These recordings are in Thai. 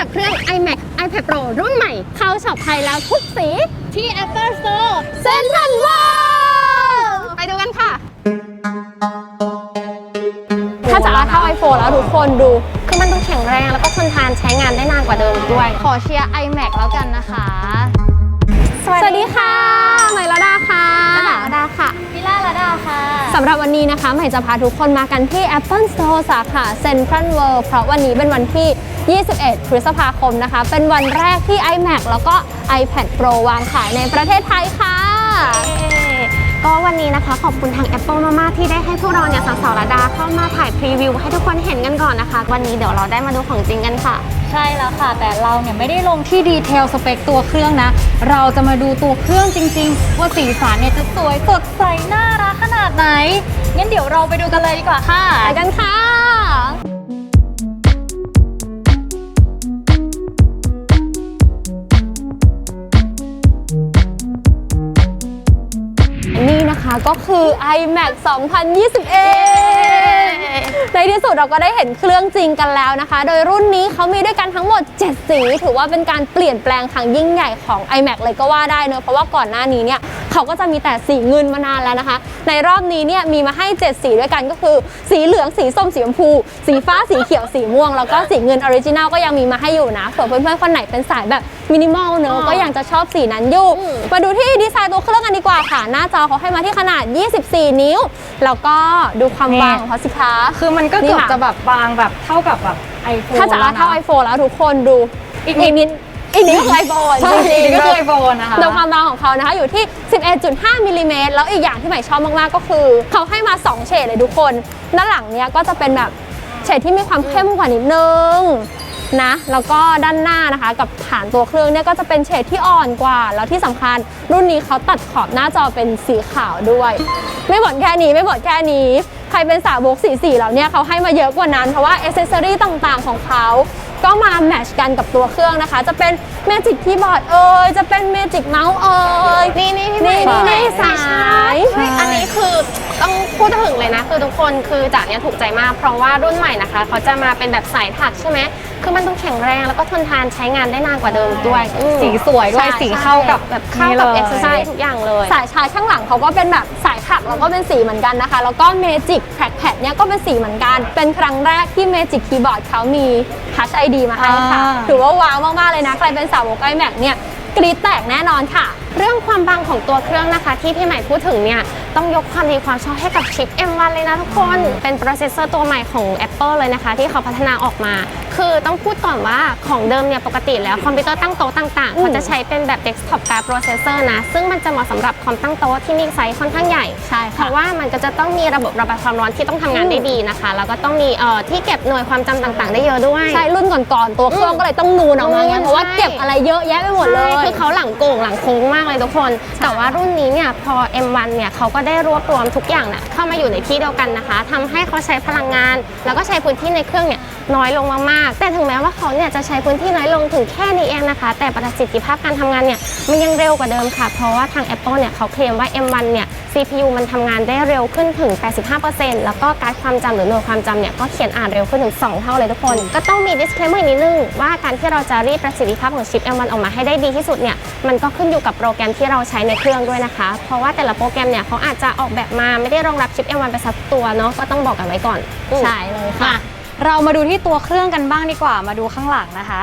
จากเครื่อง iMac iPad Pro รุ่นใหม่ เข้าช็อปไทยแล้วทุกสี ที่ Apple Store Central World ไปดูกันค่ะ ถ้าจะเอาเท่า iPhone แล้วทุกคนดู คือมันดูแข็งแรงแล้วก็ทนทานใช้งานได้นานกว่าเดิมอีกด้วย ขอเชียร์ iMac แล้วกันนะคะ สวัสดีค่ะใหม่ละดาค่ะระดาระดาค่ะพิล่าระดาค่ะสำหรับวันนี้นะคะใหม่จะพาทุกคนมากันที่ Apple Store สาขา Central World เพราะวันนี้เป็นวันที่ 21 พฤษภาคมนะคะ เป็นวันแรกที่ iMac แล้วก็ iPad Pro วางขายในประเทศไทยค่ะ ก็วันนี้นะคะ ขอบคุณทาง Apple มากๆที่ได้ให้พวกเราเนี่ยสาวๆระดาเข้ามาถ่ายพรีวิวให้ทุกคนเห็นกันก่อนนะคะ วันนี้เดี๋ยวเราได้มาดูของจริงกันค่ะ ใช่แล้วค่ะ แต่เราเนี่ยไม่ได้ลงที่ดีเทลสเปคตัวเครื่องนะ เราจะมาดูตัวเครื่องจริง ๆ ว่าสีสันเนี่ยจะสวยสดใสน่ารักขนาดไหนงั้นเดี๋ยวเราไปดูกันเลยดีกว่าค่ะไปกันค่ะ นี่นะคะก็คือ iMac 2021 ในที่สุดเราก็ได้เห็นเครื่องจริงกันแล้วนะคะ โดยรุ่นนี้เขามีด้วยกันทั้งหมด 7 สี ถือว่าเป็นการเปลี่ยนแปลงครั้งยิ่งใหญ่ของ iMac เลยก็ว่าได้เนอะเพราะว่าก่อนหน้านี้เนี่ยเขาก็จะมีแต่สีเงินมานานแล้วนะคะ ในรอบนี้เนี่ยมีมาให้ 7 สีด้วยกันก็คือ สีเหลืองสีส้มสีชมพู สีฟ้าสีเขียวสีม่วง แล้วก็สีเงินออริจินัลก็ยังมีมาให้อยู่นะเผื่อเพื่อนๆคนไหนเป็นสายแบบมินิมอลเนอะก็ยังจะชอบสีนั้นอยู่ มาดูที่ดีไซน์ตัวเครื่องกันดีกว่าค่ะ หน้าจอเขาให้มาที่ขนาด 24 นิ้ว แล้วก็ดูความนี่บางของเขาสิคะคือมันก็นี่เกือบค่ะจะแบบบางแบบเท่ากับแบบไอโฟนถ้าจะเอาเท่า iPhone แล้วทุกคนดูอีกอีนิกดนิด อีกนิดก็คือ iPhone ใช่จริงๆก็คือไอโฟนนะคะโดยความบางของเขานะคะอยู่ที่ 11.5มิลลิเมตรแล้วอีกอย่างที่ใหม่ชอบมากๆก็คือ เขาให้มา 2 เฉดเลยทุกคนด้านหลังเนี้ยก็จะเป็นแบบเฉดที่มีความเข้มกว่านิดนึงนะแล้วก็ด้านหน้านะคะกับฐานตัวเครื่องเนี่ยก็จะเป็นเฉดที่อ่อนกว่า แล้วที่สำคัญรุ่นนี้เขาตัดขอบหน้าจอเป็นสีขาวด้วย ไม่หมดแค่นี้ไม่หมดแค่นี้ ใครเป็นสาวกสีสีแล้วเนี่ยเขาให้มาเยอะกว่านั้นเพราะว่าอ c เซสซอรี่ต่างๆของเขา ก็มาแมทชกันกับตัวเครื่องนะคะ จะเป็นเมจิกคีย์บอร์ดเอ่ยจะเป็นเมจิกเมาส์เอ่ยนี่นี่นี่นี่นี่สา พูดถึงเลยนะคือทุกคนคือจ๋าเนี่ยถูกใจมากเพราะว่ารุ่นใหม่นะคะเขาจะมาเป็นแบบสายถักใช่ไหมคือมันดูแข็งแรงแล้วก็ทนทานใช้งานได้นานกว่าเดิมด้วยอืมสีสวยด้วยใช่สีเข้ากับ แบบเข้ากับนี่เอ็ลกยซ์ไซส์ทุกอย่างเลย สายชาร์จข้างหลังเขาก็เป็นแบบสายถักแล้วก็เป็นสีเหมือนกันนะคะ แล้วก็เมจิกแท็กแพดเนี่ยก็เป็นสีเหมือนกัน เป็นครั้งแรกที่เมจิกคีย์บอร์ดเขามี Touch ID มาให้ค่ะอ่า ถือว่าว้าวมาก ๆ เลยนะ ใครเป็นสาวก iMac เนี่ยกรี๊ดแตกแน่นอนค่ะเรื่องความบางของตัวเครื่องนะคะที่พี่ใหม่พูดถึงเนี่ยต้องยกความดีความชอบให้กับชิป M1 เลยนะทุกคน เป็นโปรเซสเซอร์ตัวใหม่ของ Apple เลยนะคะ ที่เขาพัฒนาออกมา คือต้องพูดก่อนว่าของเดิมเนี่ยปกติแล้วคอมพิวเตอร์ตั้งโต๊ะต่างๆอืมเขาจะใช้เป็นแบบ desktop card processor นะ ซึ่งมันจะเหมาะสำหรับคอมตั้งโต๊ะที่มีไซส์ค่อนข้างใหญ่ใช่เพค่ะราะว่ามันก็จะต้องมีระบบระบายความร้อนที่ต้องทำงานได้ดีนะคะ แล้วก็ต้องมีเอ่อที่เก็บหน่วยความจำต่างๆ ได้เยอะด้วย ใช่รุ่นก่อนๆตัวเครื่องก็เลยต้องนูนออกมาไงนูนเพราะว่าใช่เก็บอะไรเยอะแยะไปหมดเลย ใช่คือเขาหลังโก่งหลังโค้งมากเลยทุกคน แต่ว่ารุ่นนี้เนี่ยพอ M1 เนี่ยเขาก็ได้รวบรวมทุกอย่างน่ะเข้ามาอยู่ในที่เดียวกันนะคะทำให้เขาใช้พลังงาน แล้วก็ใช้พื้นที่ในเครื่องเนี่ยน้อยลงมาก ๆ แต่ถึงแม้ว่าเขาเนี่ยจะใช้พื้นที่น้อยลงถึงแค่นี้เองนะคะ แต่ประสิทธิภาพการทำงานเนี่ยมันยังเร็วกว่าเดิมค่ะ เพราะว่าทาง Apple เนี่ยเขาเคลมว่า M1 เนี่ย CPU มันทำงานได้เร็วขึ้นถึง 85%แล้วก็การความจำหรือหน่วยความจำเนี่ยก็เขียนอ่านเร็วขึ้นถึง 2 เท่าเลยทุกคน ก็ต้องมี disclaimer นิดนึง ว่าการที่เราจะรีดประสิทธิภาพของชิป M1 ออกมาให้ได้ดีที่สุดเนี่ยมันก็ขึ้นอยู่กับโปรแกรมที่เราใช้ในเครื่องด้วยนะคะ เพราะว่าแต่ละโปรแกรมเนี่ยเขาอาจจะออกแบบมาไม่ได้รองรับชิป M1 ไปสักตัวเนาะก็ต้องบอกกันไว้ก่อนใช่เลยค่ะ เรามาดูที่ตัวเครื่องกันบ้างดีกว่ามาดูข้างหลังนะคะ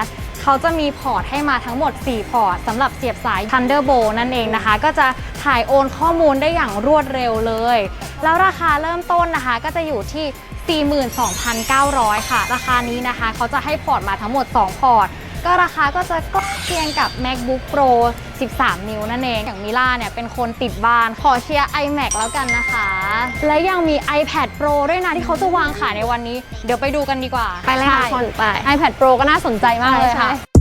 เขาจะมีพอร์ตให้มาทั้งหมด 4 พอร์ตสำหรับเสียบสาย Thunderbolt นั่นเองนะคะ ก็จะถ่ายโอนข้อมูลได้อย่างรวดเร็วเลย แล้วราคาเริ่มต้นนะคะก็จะอยู่ที่ 42,900 ค่ะ ราคานี้นะคะ เขาจะให้พอร์ตมาทั้งหมด 2 พอร์ต ก็ราคาก็จะใกล้เคียงกับ MacBook Pro 13 นิ้วนั่นเอง อย่างมิล่าเนี่ยเป็นคนติดบ้าน ขอเชียร์ iMac แล้วกันนะคะ และยังมี iPad Pro ด้วยนะที่เขาจะวางขายในวันนี้ เดี๋ยวไปดูกันดีกว่า ไปเลยค่ะทุกคนไป iPad Pro ก็น่าสนใจมากเลยค่ะ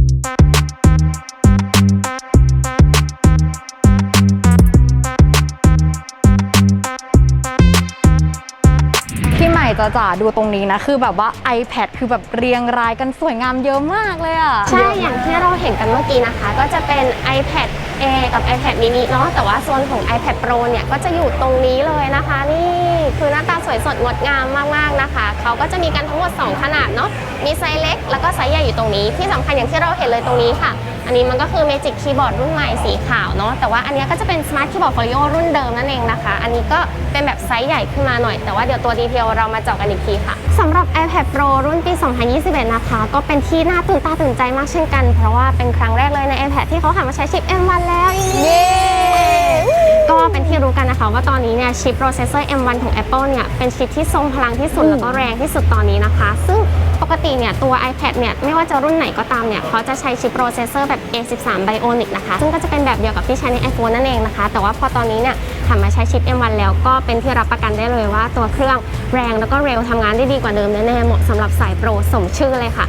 จะจ๋าดูตรงนี้นะ คือแบบว่า iPad คือแบบเรียงรายกันสวยงามเยอะมากเลยอะ ใช่ อย่างที่เราเห็นกันเมื่อกี้นะคะ ก็จะเป็น iPad Air กับ iPad mini เนาะแต่ว่าโซนของ iPad Pro เนี่ย ก็จะอยู่ตรงนี้เลยนะคะ นี่คือหน้าตาสวยสดงดงามมาก ๆ นะคะ เขาก็จะมีกันทั้งหมด 2 ขนาดเนาะมีไซส์เล็ก แล้วก็ไซส์ใหญ่อยู่ตรงนี้ที่สำคัญอย่างที่เราเห็นเลยตรงนี้ค่ะ อันนี้มันก็คือ Magic Keyboard รุ่นใหม่สีขาวเนาะแต่ว่าอันเนี้ยก็จะเป็น Smart Keyboard Folio รุ่นเดิมนั่นเองนะคะ อันนี้ก็เป็นแบบไซส์ใหญ่ขึ้นมาหน่อย แต่ว่าเดี๋ยวตัวดีเทลเรามาเจาะกันอีกทีค่ะสำหรับ iPad Pro รุ่นปี 2021 นะคะ ก็เป็นที่น่าตื่นตาตื่นใจมากเช่นกัน เพราะว่าเป็นครั้งแรกเลยใน iPad ที่เขาหันมาใช้ชิป M1 แล้วเย้ก็เป็นที่รู้กันนะคะว่าตอนนี้เนี่ยชิปโปรเซสเซอร์ M1 ของ Apple เนี่ยเป็นชิปที่ทรงพลังที่สุดแล้วก็แรงที่สุดตอนนี้นะคะ ซึ่ง ปกติเนี่ยตัว iPad เนี่ยไม่ว่าจะรุ่นไหนก็ตามเนี่ยเขาจะใช้ชิปโปรเซสเซอร์แบบ A13 Bionic นะคะ ซึ่งก็จะเป็นแบบเดียวกับที่ใช้ใน iPhone นั่นเองนะคะ แต่ว่าพอตอนนี้เนี่ยหันมาใช้ชิป M1 แล้วก็เป็นที่รับประกันได้เลยว่าตัวเครื่องแรงแล้วก็เร็วทำงานได้ดีกว่าเดิมแน่ๆเหมาะสำหรับสายโปรสมชื่อเลยค่ะ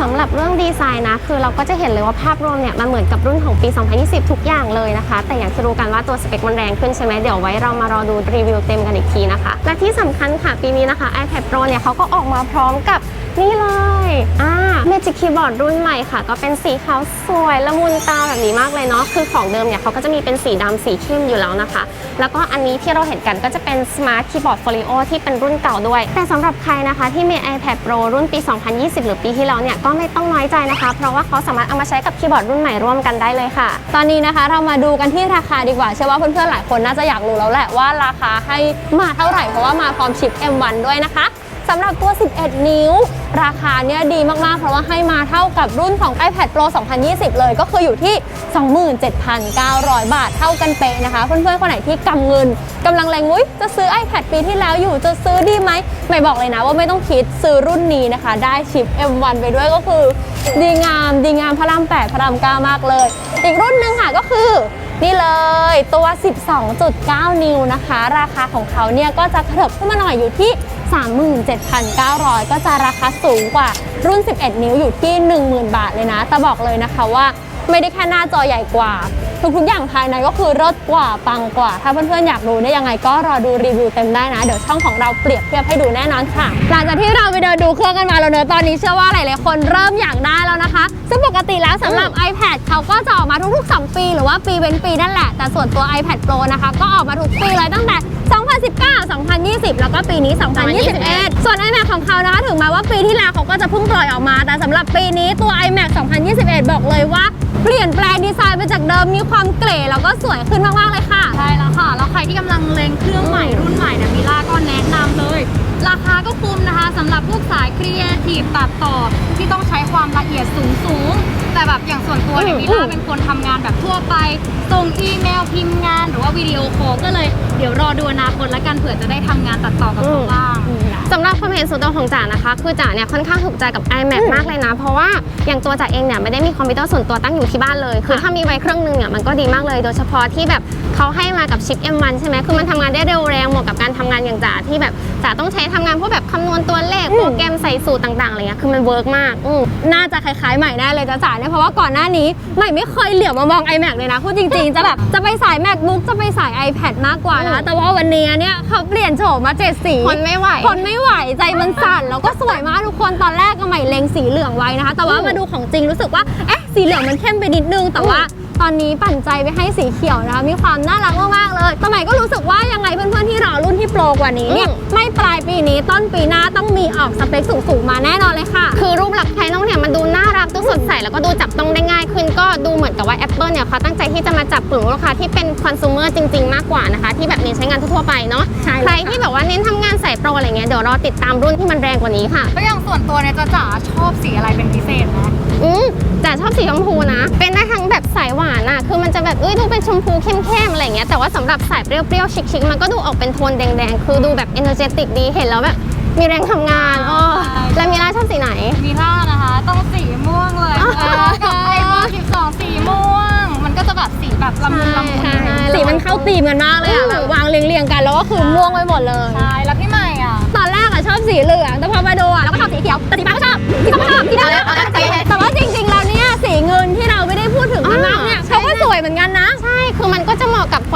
สำหรับเรื่องดีไซน์นะ คือเราก็จะเห็นเลยว่าภาพรวมเนี่ยมันเหมือนกับรุ่นของปี 2020 ทุกอย่างเลยนะคะ แต่อย่างที่รู้กันว่าตัวสเปคมันแรงขึ้นใช่ไหมเดี๋ยวไว้เรามารอดูรีวิวเต็มกันอีกทีนะคะ และที่สำคัญค่ะปีนี้นะคะ iPad Pro เนี่ยเขาก็ออกมาพร้อมกับ นี่เลยอ่า Magic Keyboard รุ่นใหม่ค่ะ ก็เป็นสีขาวสวยละมุนตาแบบนี้มากเลยเนาะคือของเดิมเนี่ยเขาก็จะมีเป็นสีดำสีเข้มอยู่แล้วนะคะ แล้วก็อันนี้ที่เราเห็นกันก็จะเป็น Smart Keyboard Folio ที่เป็นรุ่นเก่าด้วย แต่สำหรับใครนะคะที่มี iPad Pro รุ่นปี 2020 หรือปีที่แล้วเนี่ยก็ไม่ต้องน้อยใจนะคะ เพราะว่าเขาสามารถเอามาใช้กับคีย์บอร์ดรุ่นใหม่ร่วมกันได้เลยค่ะ ตอนนี้นะคะเรามาดูกันที่ราคาดีกว่าเชื่อว่าเพื่อนๆหลายคนน่าจะอยากรู้แล้วแหละว่าราคาให้มาเท่าไหร่เพราะว่ามาพร้อมชิป M1 ด้วยนะคะ สำหรับตัว 11 นิ้ว ราคาเนี่ยดีมากๆ เพราะว่าให้มาเท่ากับรุ่นของ iPad Pro 2020 เลย ก็คืออยู่ที่ 27,900 บาทเท่ากันเป๊ะนะคะ เพื่อนๆ คนไหนที่กำเงินกำลังแรงมุ้ยจะซื้อ iPad ปีที่แล้วอยู่จะซื้อดีไหมไม่บอกเลยนะว่าไม่ต้องคิดซื้อรุ่นนี้นะคะ ได้ชิป M1 ไปด้วยก็คือ ดีงามดีงามพระราม8พระราม9มากเลย อีกรุ่นหนึ่งค่ะก็คือนี่เลยตัว 12.9 นิ้วนะคะ ราคาของเขาเนี่ยก็จะกระเถิบขึ้นมาหน่อยอยู่ที่ 37,900 ก็จะราคาสูงกว่ารุ่น 11 นิ้วอยู่ที่ 10,000 บาทเลยนะ แต่บอกเลยนะคะว่าไม่ได้แค่หน้าจอใหญ่กว่า ทุกๆ อย่างภายในก็คือรสกว่าปังกว่า ถ้าเพื่อนๆ อยากรู้ได้ยังไงก็รอดูรีวิวเต็มได้นะ เดี๋ยวช่องของเราเปรียบเทียบให้ดูแน่นอนค่ะ หลังจากที่เราไปเดินดูเครื่องกันมาแล้วเนอะตอนนี้เชื่อว่าหลายๆคนเริ่มอยากได้แล้วนะคะ ซึ่งปกติแล้วสำหรับ iPad เขาก็จะออกมาทุกๆ 2 ปี หรือว่าปีเว้นปีนั่นแหละแต่ส่วนตัว iPad Pro นะคะ ก็ออกมาทุกปีเลยตั้งแต่ 2019 2020 แล้วก็ปีนี้ 2021 ส่วน iMac ของเขานะคะถึงแม้ว่าปีที่แล้วเขาก็จะเพิ่งปล่อยออกมา แต่สำหรับปีนี้ตัว iMac 2021 บอกเลยว่า เปลี่ยนแปลงดีไซน์ไปจากเดิมมีความเก๋แล้วก็สวยขึ้นมากๆเลยค่ะ ใช่แล้วค่ะ แล้วใครที่กำลังเลงเครื่องใหม่รุ่นใหม่เนี่ยมิล่าก็แนะนำเลย ราคาก็คุ้มนะคะสำหรับพวกสายครีเอทีฟตัดต่อที่ต้องใช้ความละเอียดสูงสูงๆแต่แบบอย่างส่วนตัวเนี่ยอืมมิล่าเป็นคนทำงานแบบทั่วไปส่งอีเมลพิมพ์งานหรือว่าวิดีโอคอลก็เลยเดี๋ยวรอดูอนาคตแล้วกันเผื่อจะได้ทำงานตัดต่อกับเขาบ้างสำหรับความเห็นส่วนตัวของจ๋านะคะ คือจ๋าเนี่ยค่อนข้างถูกใจกับ iMac มากเลยนะ เพราะว่าอย่างตัวจ๋าเองเนี่ยไม่ได้มีคอมพิวเตอร์ส่วนตัวตั้งอยู่ที่บ้านเลย คือถ้ามีไว้เครื่องนึงเนี่ยมันก็ดีมากเลย โดยเฉพาะที่แบบเขาให้มากับชิป M1 ใช่ไหมคือมันทำงานได้เร็วแรงเหมาะกับการทำงานอย่างจ๋าที่แบบจ๋าต้องใช้ทำงานพวกแบบคำนวณตัวเลขโปรแกรมใส่สูตรต่างๆอะไรเงี้ยคือมันเวิร์กมากอืมน่าจะคล้ายๆใหม่แน่เลยจ้าจ๋าเนี่ยเพราะว่าก่อนหน้านี้ใหม่ไม่เคยเหลียวมามอง iMac เลยนะพูดจริงๆ จะแบบจะไปสาย MacBook จะไปสาย iPad มากกว่าอืนะมแต่ว่าวันนี้เนี่ยเขาเปลี่ยนโฉมมาเจ็ดสีทนไม่ไหวทนไม่ไหวใจมันสั่นแล้วก็สวยมากทุกคนตอนแรกก็ใหม่เล็งสีเหลืองไว้นะคะ แต่ว่าอืมมาดูของจริงรู้สึกว่าเอ๊ะสีเหลืองมันเข้มไปนิดนึงแต่ว่า ตอนนี้ปั่นใจไปให้สีเขียวนะคะ มีความน่ารักมากๆเลยแต่ใหม่ก็รู้สึกว่ายังไงเพื่อนๆที่รอรุ่นที่โปรกว่านี้เนี่ยอืมไม่ปลายปีนี้ต้นปีหน้าต้องมีออกสเปคสูงๆมาแน่นอนเลยค่ะ คือรูปลักษณ์ภายนอกเนี่ยมันดูน่ารักดูสดใสแล้วก็ดูจับต้องได้ง่ายขึ้นก็ดูเหมือนกับว่า Apple เนี่ยเขาตั้งใจที่จะมาจับกลุ่มลูกค้าที่เป็นคอน sumer จริง ๆ มากกว่านะคะ ที่แบบเน้นใช้งานทั่วๆไปเนาะใช่เลยใครค่ะที่แบบว่าเน้นทำงานสายโปรอะไรเงี้ยเดี๋ยวรอติดตามรุ่นที่มันแรงกว่านี้ค่ะก็อย่างส่วนตัวเนี่ยจะจ๋าชอบสีอะไรเป็นพิเศษไหม อืมจ๋าชอบสีชมพูนะ เป็นได้ทั้งแบบสายหวานอะคือมันจะแบบเอ้ยดูเป็นชมพูเข้มๆอะไรเงี้ย แต่ว่าสำหรับสายเปรี้ยวๆชิคๆมันก็ดูออกเป็นโทนแดงๆ คือดูแบบ energetic ดี เห็นแล้วแบบมีแรงทำงานอ๋อแล้วมีล่าชอบสีไหนมิล่านะคะ ต้องสีม่วงเลยอ๋อเออกับไอโฟน12 สีม่วง มันก็จะแบบสีแบบละมุนละมุนใช่ใช่สีมันเข้าตีมกันมากเลยอะอืมแบบวางเรียงๆกันแล้วก็คือม่วงไปหมดเลย ใช่ แล้วพี่ใหม่อะตอนแรกอะชอบสีเหลือง แต่พอมาดูอะเราก็ชอบสีเขียว แต่สีฟ้าก็ชอบ สีฟ้าก็ชอบสีดำ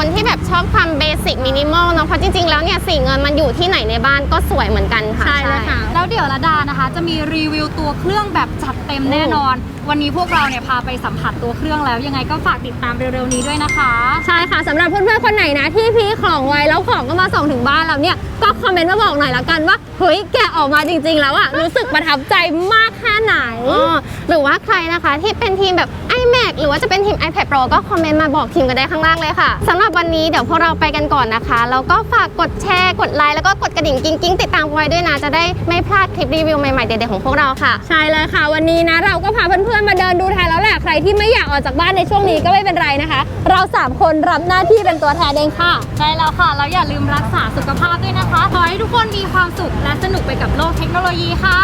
คนที่แบบชอบความเบสิกมินิมอลเนาะเพราะจริงๆแล้วเนี่ยสีเงินมันอยู่ที่ไหนในบ้านก็สวยเหมือนกันค่ะ ใช่เลยค่ะ แล้วเดี๋ยวระดานะคะ จะมีรีวิวตัวเครื่องแบบจัดเต็มแน่นอน วันนี้พวกเราเนี่ยพาไปสัมผัสตัวเครื่องแล้ว ยังไงก็ฝากติดตามเร็วๆนี้ด้วยนะคะ ใช่ค่ะสำหรับเพื่อนๆคนไหนนะที่พี่ของไว้แล้วของก็มาส่งถึงบ้านแล้วเนี่ยก็คอมเมนต์มาบอกหน่อยละกันว่าเฮ้ยแกะออกมาจริง ๆ แล้วอะรู้สึกประทับใจมากแค่ไหนอ๋อหรือว่าใครนะคะที่เป็นทีมแบบ iMac หรือว่าจะเป็นทีม iPad Pro ก็คอมเมนต์มาบอกทีมกันได้ข้างล่างเลยค่ะสำหรับวันนี้เดี๋ยวพวกเราไปกันก่อนนะคะแล้วก็ฝากกดแชร์ กดไลค์แล้วก็กดกระดิ่งกิ๊งๆติดตามไว้ด้วยนะ จะได้ไม่พลาดคลิปรีวิวใหม่ๆเด็ดๆของพวกเราค่ะ ใช่เลยค่ะ วันนี้นะเราก็พาเพื่อนๆมาเดินดูแทนแล้วแหละใครที่ไม่อยากออกจากบ้านในช่วงนี้ก็ไม่เป็นไรนะคะ เราสามคนรับหน้าที่เป็นตัวแทนเองค่ะ ใช่แล้วค่ะแล้วอย่าลืมรักษาสุขภาพด้วยนะคะขอให้ทุกคนมีความสุขและสนุกไปกับโลกเทคโนโลยีค่ะบ๊ายบาย